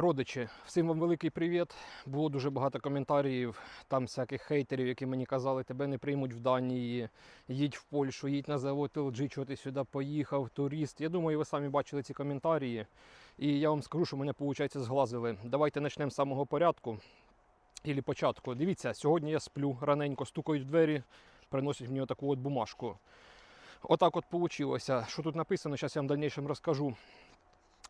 Родичі, всім вам великий привіт. Було дуже багато коментарів, там всяких хейтерів, які мені казали, тебе не приймуть в Данії, їдь в Польщу, їдь на завод LG, чого ти сюди поїхав, турист. Я думаю, ви самі бачили ці коментарі. І я вам скажу, що мене, виходить, зглазили. Давайте почнемо з самого порядку. Ілі початку. Дивіться, сьогодні я сплю раненько, стукають в двері, приносять мені таку от бумажку. Отак от вийшло. Що тут написано, зараз я вам в дальнішому розкажу.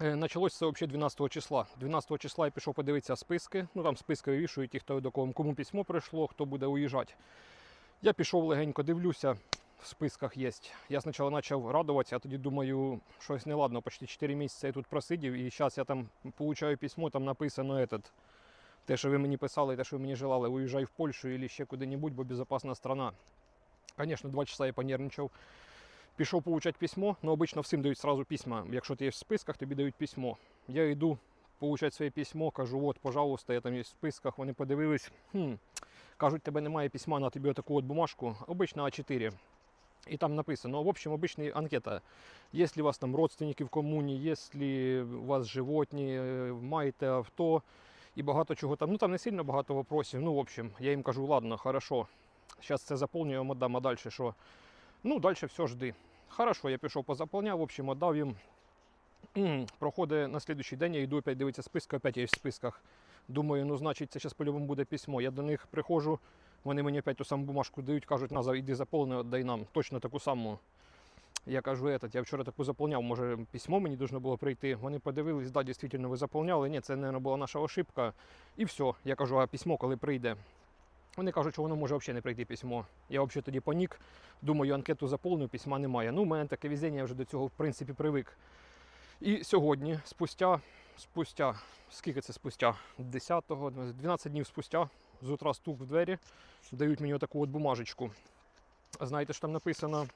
Е, Началось це взагалі 12 числа. 12 числа я пішов подивитися списки. Ну там списки вивішують, хто до кого кому письмо прийшло, хто буде уїжджати. Я пішов легенько, дивлюся, в списках є. Я спочатку почав радуватися, а тоді думаю, щось неладно. Почти 4 місяці я тут просидів, і зараз я там получаю письмо, там написано этот, те, що ви мені писали, те, що ви мені желали, уїжджай в Польщу або ще куди-небудь, бо безпечна страна. Звісно, два часа я понервничав. Пішов получати письмо, ну обично всім дають сразу письма. Якщо ти є в списках, тобі дають письмо. Я йду получати своє письмо, кажу, от, пожалуйста, я там є в списках, вони подивились. Хм. Кажуть, тебе немає письма на тобі таку от бумажку, обично А4. І там написано, в общем, обична анкета. Якщо у вас там родственники в комуні, якщо у вас животні, маєте авто і багато чого там. Ну там не сильно багато вопросів. Ну, в общем, я їм кажу, ладно, хорошо. Зараз це вам віддам, а далі що? Ну, далі все жди. Хорошо, я пішов позаповняв, в общем, віддав їм. Проходить на слідуючий день, я йду опять дивитися списки, опять я в списках. Думаю, ну значить, це зараз по-любому буде письмо. Я до них приходжу, вони мені опять ту саму бумажку дають, кажуть, назад, іди заповни, дай нам. Точно таку саму. Я кажу, этот, я вчора таку заповняв, може письмо мені должно було прийти. Вони подивились, да, дійсно ви заповняли. Ні, це, мабуть, була наша ошибка. І все. Я кажу, а письмо коли прийде? Вони кажуть, що воно може взагалі не прийти письмо. Я взагалі тоді понік, думаю, анкету заповнив, письма немає. Ну, у мене таке везіння, я вже до цього в принципі привик. І сьогодні, спустя, спустя, скільки це спустя? 10-го, 12 днів спустя, з утра стук в двері, дають мені таку от бумажечку. Знаєте, що там написано?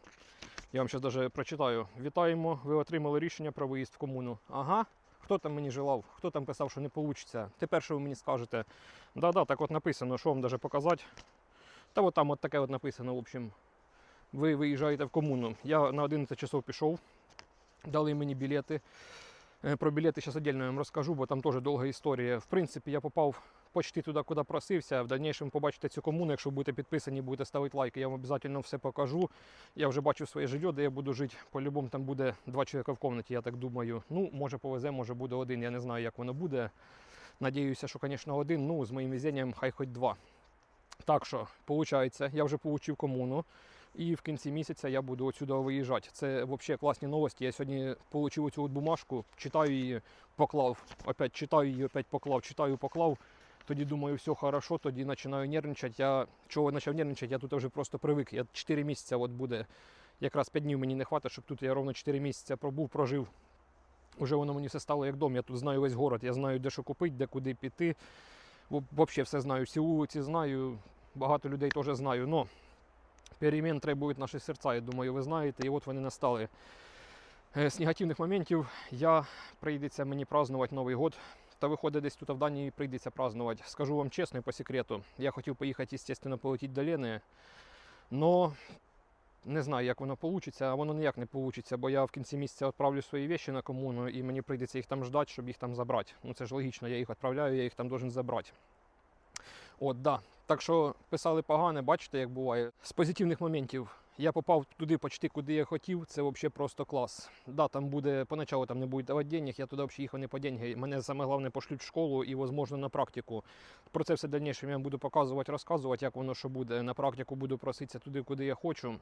Я вам зараз прочитаю. Вітаємо, ви отримали рішення про виїзд в комуну. Ага. Хто там мені желав, хто там писав, що не вийде. Тепер що ви мені скажете? Да-да, так от написано, що вам навіть показати. Та от там от таке от написано, в общем. Ви виїжджаєте в комуну. Я на 11 часов пішов, дали мені білети. Е, Про білети зараз віддільно вам розкажу, бо там теж довга історія. В принципі, я попав почти туди, куди просився. В дальнішому побачите цю комуну. Якщо будете підписані, будете ставити лайки, я вам обов'язково все покажу. Я вже бачив своє жилье, де я буду жити. По-любому там буде два чоловіка в кімнаті, я так думаю. Ну, може повезе, може буде один. Я не знаю, як воно буде. Надіюся, що, звісно, один. Ну, з моїм везінням, хай хоч два. Так що, виходить, я вже отримав комуну. І в кінці місяця я буду отсюди виїжджати. Це взагалі класні новості. Я сьогодні отримав цю от бумажку, читаю її, поклав, опять читаю її, опять поклав, читаю, поклав. Тоді думаю, все хорошо, тоді починаю нервничати. Я чого почав нервничати, я тут вже просто привик. Я 4 місяці от буде. Якраз 5 днів мені не вистачить, щоб тут я ровно 4 місяці пробув, прожив. Уже воно мені все стало як дом. Я тут знаю весь город, я знаю, де що купити, де куди піти. Взагалі все знаю. Всі вулиці знаю, багато людей теж знаю. Но перемін требують наші серця, я думаю, ви знаєте, і от вони настали. Е, З негативних моментів я прийдеться мені празднувати Новий год. Та виходить, десь тут в Данії прийдеться празднувати. Скажу вам чесно і по секрету. Я хотів поїхати, звісно, полетіти до Лени. Но не знаю, як воно вийде, а воно ніяк не вийде, бо я в кінці місяця відправлю свої речі на комуну і мені прийдеться їх там ждати, щоб їх там забрати. Ну це ж логічно, я їх відправляю, я їх там должен забрати. От, да. Так що писали погане, бачите, як буває. З позитивних моментів я попав туди почти куди я хотів. Це взагалі просто клас. Да, там буде поначалу там не будуть давати денег, я туди взагалі їхав не по деньги. Мене саме головне пошлють в школу і, можливо, на практику. Про це все дальніше я буду показувати, розказувати, як воно що буде. На практику буду проситися туди, куди я хочу.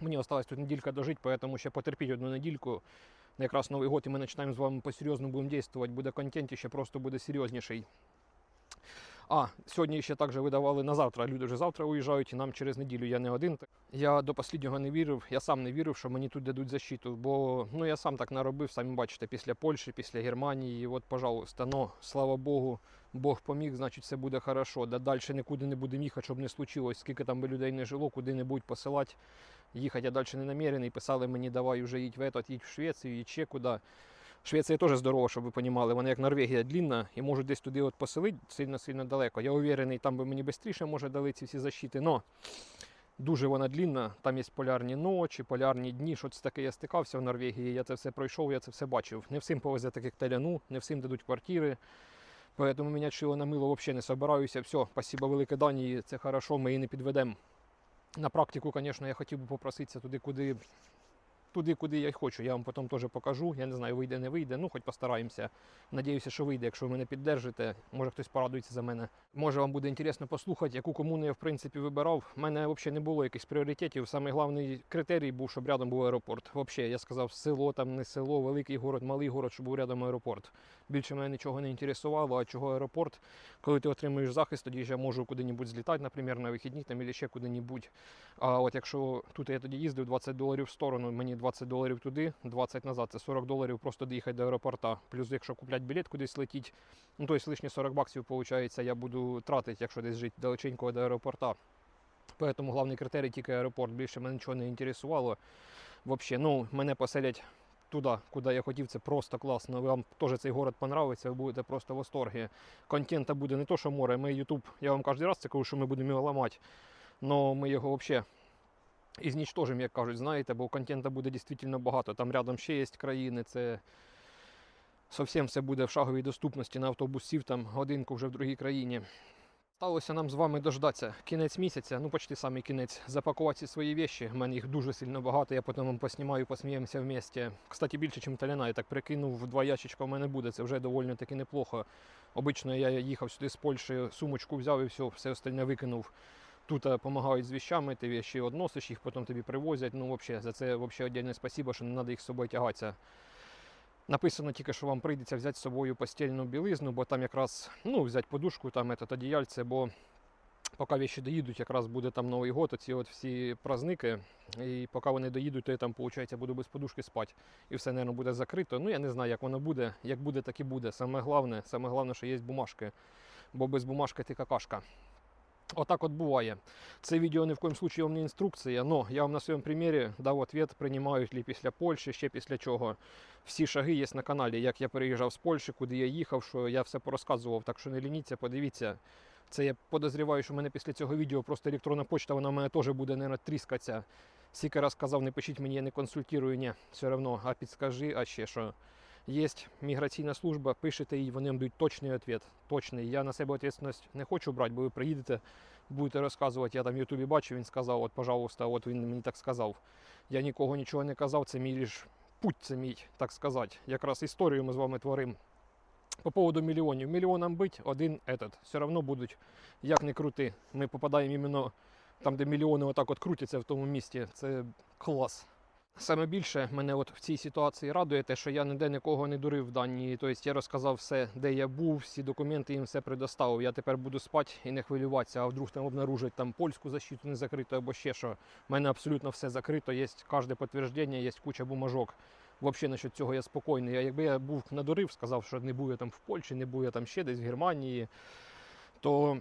Мені осталось тут неділька дожити, тому ще потерпіть одну недільку. Якраз Новий год і ми починаємо з вами по-серйозному будемо діяти, буде контент, і ще просто буде серйозніший. А, сьогодні ще також видавали на завтра. Люди вже завтра уїжджають, і нам через неділю я не один. Я до останнього не вірив, я сам не вірив, що мені тут дадуть защиту. Бо ну я сам так наробив, самі бачите, після Польщі, після Германії. І от, пожалуйста, но слава Богу, Бог поміг, значить все буде хорошо. Да далі нікуди не будемо їхати, щоб не случилось. Скільки там би людей не жило, куди не будуть посилати. Їхати я далі не намірений. Писали мені, давай вже їдь в этот, їдь в Швецію, їдь ще куди. Швеція теж здорова, щоб ви розуміли. Вона як Норвегія длінна і можуть десь туди от поселити сильно-сильно далеко. Я уверений, там би мені швидше може дали ці всі защити. Но Дуже вона длінна, там є полярні ночі, полярні дні, щось таке я стикався в Норвегії, я це все пройшов, я це все бачив. Не всім повезе таких теляну, не всім дадуть квартири. Поэтому міняти шило на мило взагалі не собираюся. Все, спасибо велике Данії, це хорошо, ми її не підведемо. На практику, звісно, я хотів би попроситися туди, куди, туди, куди я хочу. Я вам потім теж покажу. Я не знаю, вийде, не вийде. Ну, хоч постараємося. Надіюся, що вийде, якщо ви мене піддержите. Може хтось порадується за мене. Може вам буде інтересно послухати, яку комуну я в принципі вибирав. У мене взагалі не було якихось пріоритетів. Найголовніший критерій був, щоб рядом був аеропорт. Взагалі, я сказав, село там не село, великий город, малий город, щоб був рядом аеропорт. Більше мене нічого не інтересувало, а чого аеропорт. Коли ти отримуєш захист, тоді я можу куди-небудь злітати, наприклад, на вихідні там або ще куди-небудь. А от якщо тут я тоді їздив 20 доларів в сторону, мені 20 доларів туди, 20 назад, це 40 доларів просто доїхати до аеропорта. Плюс, якщо купляти білет кудись летіть, ну то лишні 40 баксів, виходить, я буду тратити, якщо десь жити далеченько до аеропорта. Поэтому головний критерій тільки аеропорт. Більше мене нічого не інтересувало. Вообще, ну, мене поселять туди, куди я хотів, це просто класно. Вам теж цей город понравиться, ви будете просто в восторгі. Контента буде не то, що море. Ми YouTube, я вам кожен раз це кажу, що ми будемо його ламати. Но ми його взагалі і знічтожимо, як кажуть, знаєте, бо контента буде дійсно багато. Там рядом ще є країни, це зовсім все буде в шаговій доступності на автобус сів там годинку вже в другій країні. Сталося нам з вами дождатися кінець місяця, ну почти самий кінець, запакувати свої вещі. У мене їх дуже сильно багато, я потім вам поснімаю, посміємося вместе. Кстати, більше, ніж таляна, я так прикинув, в два ящичка в мене буде, це вже доволі таки неплохо. Обично я їхав сюди з Польщі, сумочку взяв і все, все остальне викинув. Тут допомагають з вещами, ти вещі односиш їх, потім тобі привозять. Ну, взагалі, за це взагалі спасибо, що не треба їх з собою тягатися. Написано тільки, що вам прийдеться взяти з собою постільну білизну, бо там якраз ну, взяти подушку, там этот, одіяльце, бо поки вещі доїдуть, якраз буде там Новий год, оці от всі праздники. І поки вони доїдуть, то я там, виходить, буду без подушки спати. І все, мабуть, буде закрито. Ну, я не знаю, як воно буде. Як буде, так і буде. Саме головне, саме головне, що є бумажки. Бо без бумажки ти какашка. Отак от буває. Це відео ні в коїм случаї не інструкція, але я вам на своєму примірі дав відповідь, приймають ли після Польщі, ще після чого. Всі шаги є на каналі, як я переїжджав з Польщі, куди я їхав, що я все порозказував, так що не лініться, подивіться. Це я подозріваю, що в мене після цього відео просто електронна почта, вона в мене теж буде, мабуть, тріскатися. Скільки раз сказав, не пишіть мені, я не консультую, ні, все одно, а підскажи, а ще що. Є міграційна служба, пишете їй, вони вам дають точний відповідь. Точний. Я на себе відповідальність не хочу брати, бо ви приїдете, будете розказувати. Я там в Ютубі бачив, він сказав, от, пожалуйста, от він мені так сказав. Я нікого нічого не казав, це мій лиш путь, це мій, так сказати. Якраз історію ми з вами творимо. По поводу мільйонів. Мільйонам бить, один этот. Все одно будуть, як не крути. Ми попадаємо іменно там, де мільйони отак от крутяться в тому місті. Це клас. Саме більше мене от в цій ситуації радує те, що я ніде нікого не дурив в Данії. Тобто я розказав все, де я був, всі документи їм все предоставив. Я тепер буду спати і не хвилюватися, а вдруг там обнаружать там польську защиту не закриту або ще що. У мене абсолютно все закрито, є кожне підтвердження, є куча бумажок. Взагалі насчет цього я спокійний. А якби я був надурив, сказав, що не був я там в Польщі, не був я там ще десь в Германії, то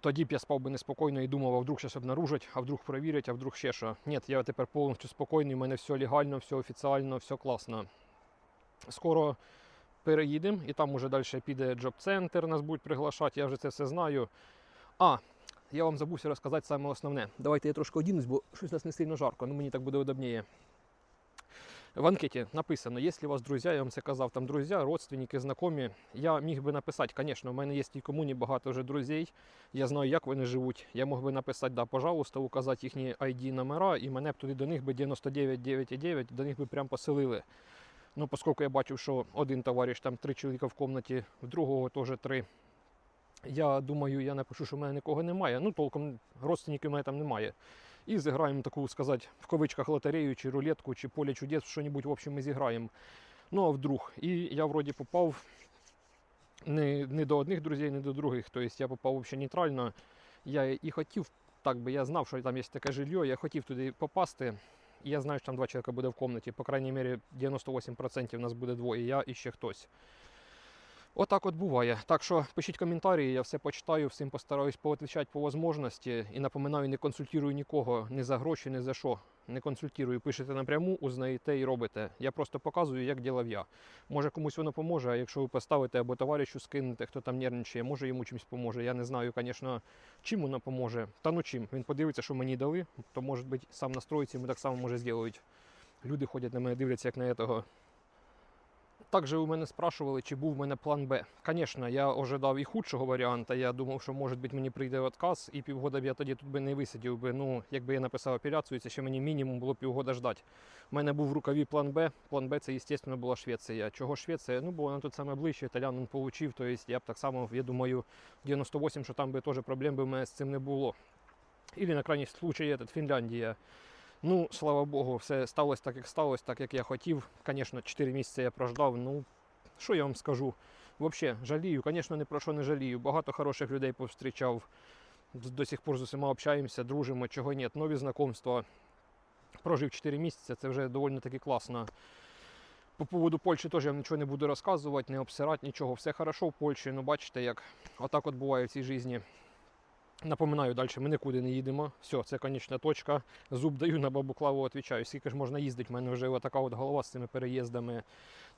тоді б я спав би неспокійно і думав, а вдруг щось обнаружать, а вдруг перевірять, а вдруг ще що. Ні, я тепер повністю спокійний, у мене все легально, все офіціально, все класно. Скоро переїдемо і там уже далі піде джоб-центр, нас будуть приглашати, я вже це все знаю. А, я вам забувся розказати саме основне. Давайте я трошки одінусь, бо щось у нас не сильно жарко, ну мені так буде удобніше. В анкеті написано, якщо у вас друзі, я вам це казав, там друзі, родственники, знайомі, я міг би написати, звісно, у мене є в тій комуні багато вже друзів, я знаю, як вони живуть. Я мог би написати, да, пожалуйста, указати їхні ID номера, і мене б туди до них би 99,9,9, до них би прям поселили. Ну, оскільки я бачив, що один товариш, там три чоловіка в кімнаті, в другого теж три. Я думаю, я напишу, що в мене нікого немає. Ну, толком родственників у мене там немає. І зіграємо таку, сказати, в кавичках лотерею, чи рулетку, чи поле чудес, що-небудь, в общем, ми зіграємо. Ну, а вдруг. І я вроді попав не, не до одних друзів, не до других. Тобто я попав взагалі нейтрально. Я і хотів, так би я знав, що там є таке жилье, я хотів туди попасти. Я знаю, що там два чоловіка буде в кімнаті. По крайній мірі, 98% нас буде двоє, я і ще хтось. Отак от буває. Так що пишіть коментарі, я все почитаю, всім постараюсь поотвічати по можливості. І напоминаю, не консультирую нікого ні за гроші, ні за що. Не консультирую, пишете напряму, узнаєте і робите. Я просто показую, як ділав я. Може комусь воно поможе, а якщо ви поставите або товаришу скинете, хто там нервничає, може йому чимось поможе. Я не знаю, звісно, чим воно поможе. Та ну чим. Він подивиться, що мені дали, то може бути сам настроїться, йому так само може зробити. Люди ходять на мене, дивляться, як на того. Також у мене спрашували, чи був в мене план Б. Звісно, я ожидав і худшого варіанту. Я думав, що може бути мені прийде відказ, і півгода б я тоді тут би не висидів би. Ну, якби я написав апеляцію, це ще мені мінімум було півгода ждати. У мене був в рукаві план Б. План Б це, звісно, була Швеція. Чого Швеція? Ну, бо вона тут саме ближче, італянин получив. Тобто я б так само, я думаю, 98, що там би теж проблем би в мене з цим не було. Ілі на крайній случай этот, Фінляндія. Ну, слава Богу, все сталося так, як сталося, так як я хотів. Звісно, 4 місяці я прождав. Ну, що я вам скажу? Взагалі, жалію, звісно, ні про що не жалію. Багато хороших людей повстрічав. До сих пор з усіма общаємося, дружимо, чого ні. Нові знайомства. Прожив 4 місяці, це вже доволі таки класно. По поводу Польщі теж я вам нічого не буду розказувати, не обсирати нічого. Все хорошо в Польщі, ну бачите, як отак от буває в цій житті. Напоминаю, далі ми нікуди не їдемо. Все, це конечна точка. Зуб даю на бабу клаву, відповідаю. Скільки ж можна їздити? У мене вже така от голова з цими переїздами.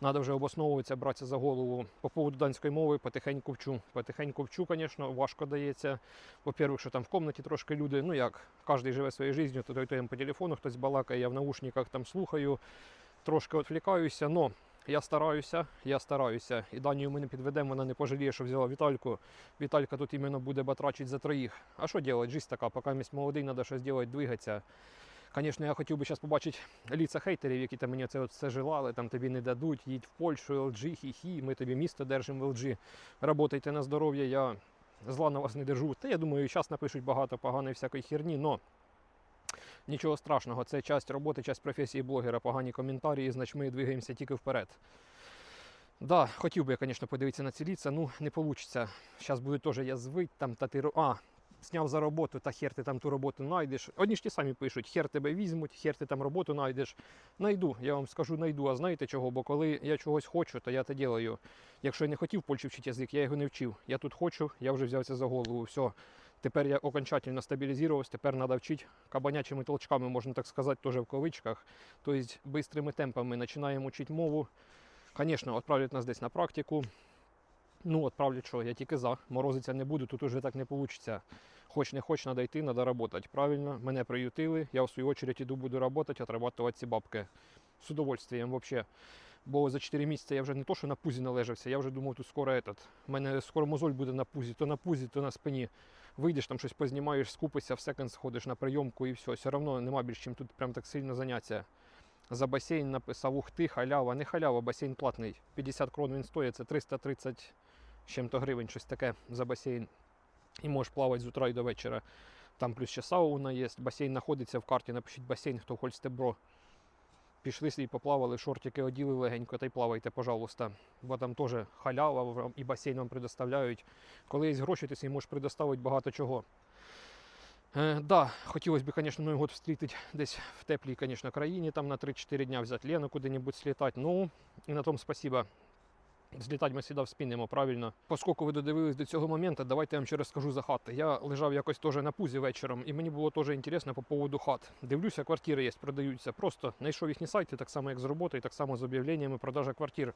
Треба вже обосновуватися, братися за голову. По поводу данської мови потихеньку вчу. Потихеньку вчу, звісно, важко дається. По-перше, що там в кімнаті трошки люди, ну як, кожен живе своєю життю, то той то по телефону хтось балакає, я в наушниках там слухаю, трошки відвлікаюся, але я стараюся, я стараюся. І Данію ми не підведемо, вона не пожаліє, що взяла Вітальку. Віталька тут іменно буде батрачить за троїх. А що робити? Жизнь така, поки місць молодий, треба щось робити, двигатися. Звісно, я хотів би зараз побачити ліца хейтерів, які там мені це от все желали, там тобі не дадуть, їдь в Польщу, LG, хі-хі, ми тобі місто держимо в LG, работайте на здоров'я, я зла на вас не держу. Та я думаю, зараз напишуть багато поганої всякої херні, но нічого страшного, це часть роботи, часть професії блогера, погані коментарі, значить ми двигаємося тільки вперед. Да, хотів би я, звісно, подивитися на ці ліца, ну не вийде. Зараз буде теж язвить, там татиру. А, зняв за роботу, та хер ти там ту роботу знайдеш. Одні ж ті самі пишуть, хер тебе візьмуть, хер ти там роботу знайдеш. Найду, я вам скажу, найду. А знаєте чого? Бо коли я чогось хочу, то я це ділаю. Якщо я не хотів Польщі вчити язик, я його не вчив. Я тут хочу, я вже взявся за голову. Все. Тепер я окончательно стабілізувався, тепер треба вчити кабанячими толчками, можна так сказати, теж в кавичках. Тобто бистрими темпами починаємо вчити мову. Звісно, відправлять нас десь на практику. Ну, відправлять що, я тільки за. Морозиться не буду, тут уже так не вийде. Хоч не хоч, треба йти, треба працювати. Правильно, мене приютили, я в свою очередь іду буду працювати, отрабатувати ці бабки. З удовольствием взагалі. Бо за 4 місяці я вже не то, що на пузі належався, я вже думав, тут скоро этот. У мене скоро мозоль буде на пузі, то на пузі, то на спині. Вийдеш там щось познімаєш, скупишся, в секонд сходиш на прийомку і все. Все одно нема більш чим тут прям так сильно заняття. За басейн написав, ух ти, халява, не халява, басейн платний. 50 крон він стоїть, це 330 чим-то гривень, щось таке за басейн. І можеш плавати з утра і до вечора. Там плюс ще сауна є, басейн знаходиться в карті, напишіть басейн, хто хоче стебро. Пішли собі поплавали, шортики оділи легенько та й плавайте, пожалуйста. Бо там теж халява і басейн вам предоставляють. Коли є гроші, ти можеш предоставити багато чого. Е, да, хотілося б, звісно, Новий год встретити десь в теплій, звісно, країні, там на 3-4 дня взяти Лену куди-небудь слітати. Ну, і на тому спасибо. Злітати ми сюди вспінемо, правильно. Поскольку ви додивились до цього моменту, давайте я вам ще розкажу за хати. Я лежав якось теж на пузі вечором, і мені було теж інтересно по поводу хат. Дивлюся, квартири є, продаються. Просто знайшов їхні сайти, так само як з роботи, так само з об'явленнями продажа квартир.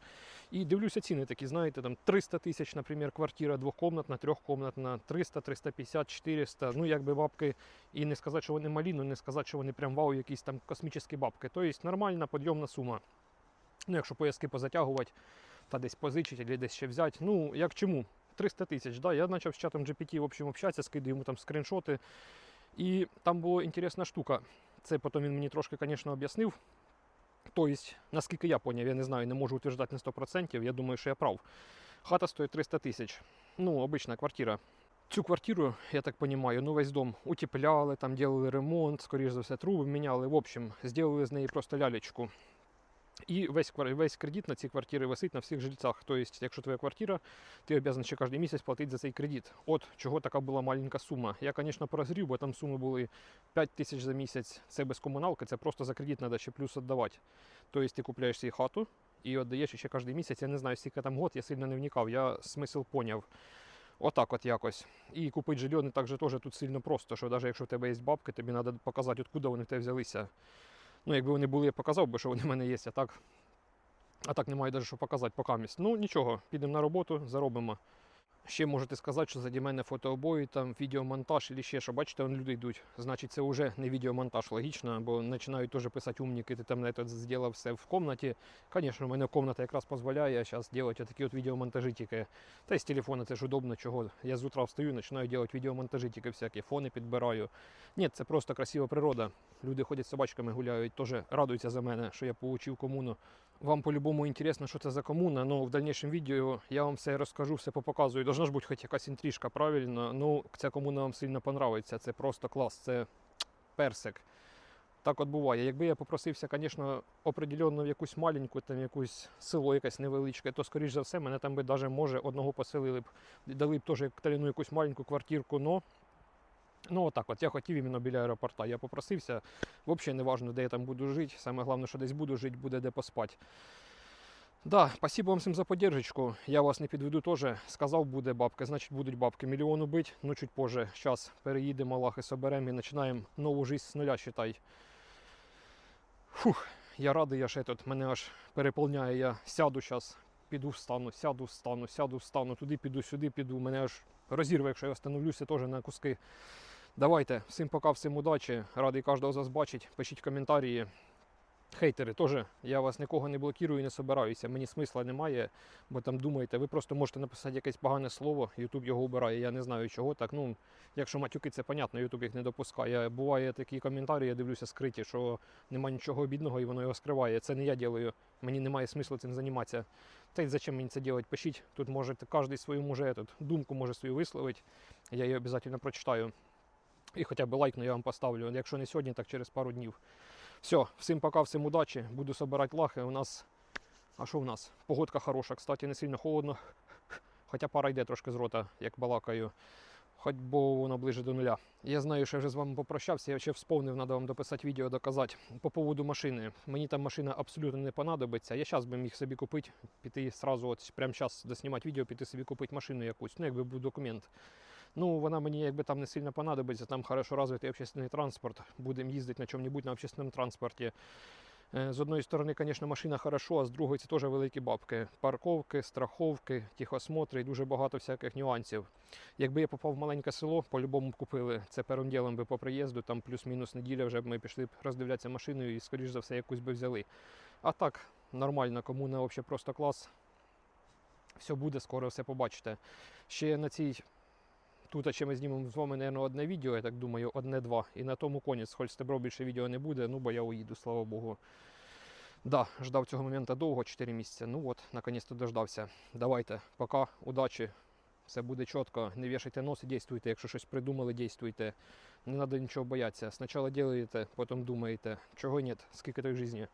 І дивлюся ціни такі, знаєте, там 300 тисяч, наприклад, квартира двохкомнатна, трьохкомнатна, 300, 350, 400. Ну, якби бабки, і не сказати, що вони малі, ну не сказати, що вони прям вау, якісь там космічні бабки. Тобто нормальна підйомна сума. Ну, якщо пояски позатягувати, та десь позичити, або десь ще взяти. Ну, як чому? 300 тисяч. Да? Я почав з чатом GPT в общем, общатися, скидаю йому там скріншоти. І там була інтересна штука. Це потім він мені трошки, звісно, об'яснив. Тобто, наскільки я поняв, я не знаю, не можу утверждати на 100%, я думаю, що я прав. Хата стоїть 300 тисяч. Ну, обична квартира. Цю квартиру, я так розумію, ну весь дом утепляли, там робили ремонт, скоріш за все, труби міняли. В общем, зробили з неї просто лялечку. І весь, весь кредит на ці квартири висить на всіх жильцях. Тобто, якщо твоя квартира, ти обов'язаний ще кожен місяць платити за цей кредит. От чого така була маленька сума. Я, звісно, прозрів, бо там суми були 5 тисяч за місяць. Це без комуналки, це просто за кредит треба ще плюс віддавати. Тобто ти купляєш собі хату, і віддаєш ще кожен місяць. Я не знаю, скільки там год, я сильно не вникав, я смисл поняв. Отак от якось. І купити жильони також теж тут сильно просто, що навіть якщо в тебе є бабки, тобі треба показати, откуда вони в тебе взялися. Ну, якби вони були, я показав би, що вони в мене є, а так. А так немає навіть що показати покамість. Ну нічого, підемо на роботу, заробимо. Ще можете сказати, що заді мене фотообої, там відеомонтаж і ще що. Бачите, вон люди йдуть. Значить, це вже не відеомонтаж, логічно, бо починають теж писати умніки, ти там не зробив все в кімнаті. Звісно, у мене кімната якраз дозволяє зараз робити такі от відеомонтажі тільки. Та й з телефона це ж удобно, чого. Я з утра встаю, починаю робити відеомонтажі тільки всякі, фони підбираю. Ні, це просто красива природа. Люди ходять з собачками, гуляють, теж радуються за мене, що я отримав комуну. Вам по-любому інтересно, що це за комуна, но в дальнішому відео я вам все розкажу, все попоказую. Должна ж бути хоч якась інтрижка, правильно. Ну, ця комуна вам сильно понравиться. Це просто клас, це персик. Так от буває. Якби я попросився, звісно, определенно в якусь маленьку, там якусь село якесь невеличке, то скоріш за все мене там би даже може одного поселили б, дали б теж Катерину якусь маленьку квартирку, но. Ну, отак от, я хотів іменно біля аеропорта. Я попросився. Взагалі не важливо, де я там буду жити. Саме головне, що десь буду жити, буде де поспати. Да, спасибо вам всім за поддержку. Я вас не підведу теж. Сказав, буде бабки, значить будуть бабки. Мільйон убить, ну чуть позже. Зараз переїдемо, лахи соберемо і починаємо нову життя з нуля, считай. Фух, я радий, я ще тут. Мене аж переповняє. Я сяду зараз, піду встану, сяду, встану, сяду, встану, туди піду, сюди піду. Мене аж розірве, якщо я остановлюся теж на куски. Давайте, всім пока, всім удачі. Радий кожного з вас бачить. Пишіть коментарі. Хейтери теж, я вас нікого не блокую і не собираюся. Мені смисла немає, бо там думаєте, ви просто можете написати якесь погане слово, Ютуб його убирає. Я не знаю чого. Так, ну, якщо матюки, це понятно, Ютуб їх не допускає. Буває такі коментарі, я дивлюся скриті, що немає нічого обідного і воно його скриває. Це не я ділаю. Мені немає смислу цим займатися. Та й зачем мені це робити? Пишіть. Тут можете кожен свою може думку може свою висловити. Я її обов'язково прочитаю. І хоча б лайк, ну, я вам поставлю. Якщо не сьогодні, так через пару днів. Все, всім пока, всім удачі. Буду собирати лахи. У нас. А що у нас? Погодка хороша, кстати, не сильно холодно. Хоча пара йде трошки з рота, як балакаю. Хоч бо воно ближе до нуля. Я знаю, що я вже з вами попрощався. Я ще вспомнив, треба вам дописати відео, доказати. По поводу машини. Мені там машина абсолютно не понадобиться. Я зараз би міг собі купити, піти сразу, от прямо зараз доснімати відео, піти собі купити машину якусь. Ну, якби був документ. Ну, вона мені якби там не сильно понадобиться, там хорошо розвитий общественний транспорт. Будемо їздити на чому-небудь на общественному транспорті. Е, З одної сторони, звісно, машина хорошо, а з другої це теж великі бабки. Парковки, страховки, тихосмотри і дуже багато всяких нюансів. Якби я попав в маленьке село, по-любому б купили це першим ділом би по приїзду, там плюс-мінус неділя вже б ми пішли б роздивлятися машину і, скоріш за все, якусь би взяли. А так, нормально, комуна взагалі просто клас. Все буде, скоро все побачите. Ще на цій Тут ще ми знімемо з вами, мабуть, одне відео, я так думаю, одне-два. І на тому конець, хоч стебро більше відео не буде, ну бо я уїду, слава Богу. Да, ждав цього моменту довго, 4 місяці. Ну от, наконець-то дождався. Давайте, пока, удачі. Все буде чітко. Не вішайте нос і дійствуйте. Якщо щось придумали, дійствуйте. Не треба нічого боятися. Спочатку робите, потім думаєте. Чого ні, скільки той житті.